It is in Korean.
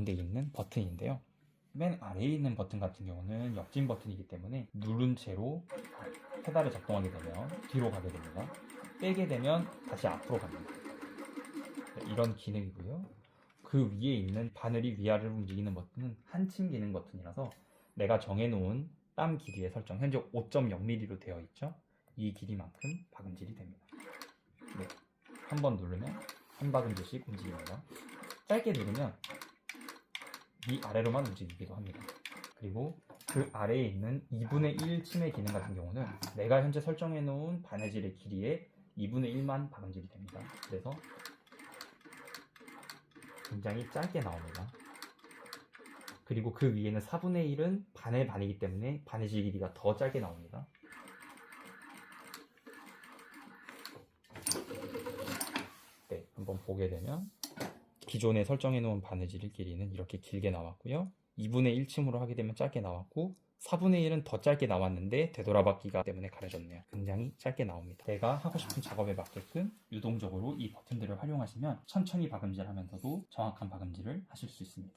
가운데 있는 버튼인데요. 맨 아래에 있는 버튼 같은 경우는 역진 버튼이기 때문에 누른 채로 페달을 작동하게 되면 뒤로 가게 됩니다. 빼게 되면 다시 앞으로 갑니다. 네, 이런 기능이고요. 그 위에 있는 바늘이 위아래 로 움직이는 버튼은 한침 기능 버튼이라서 내가 정해놓은 땀 길이의 설정, 현재 5.0mm로 되어 있죠. 이 길이만큼 박음질이 됩니다. 네, 한 번 누르면 한 박음질씩 움직입니다. 짧게 누르면 위 아래로만 움직이기도 합니다. 그리고 그 아래에 있는 2분의 1 침해 기능 같은 경우는 내가 현재 설정해 놓은 바느질의 길이의 2분의 1만 박음질이 됩니다. 그래서 굉장히 짧게 나옵니다. 그리고 그 위에는 4분의 1은 반의 반이기 때문에 바느질 길이가 더 짧게 나옵니다. 네, 한번 보게 되면 기존에 설정해 놓은 바느질 길이는 이렇게 길게 나왔고요. 2분의 1침으로 하게 되면 짧게 나왔고 4분의 1은 더 짧게 나왔는데 되돌아받기가 때문에 가려졌네요. 굉장히 짧게 나옵니다. 내가 하고 싶은 작업에 맞게끔 유동적으로 이 버튼들을 활용하시면 천천히 박음질 하면서도 정확한 박음질을 하실 수 있습니다.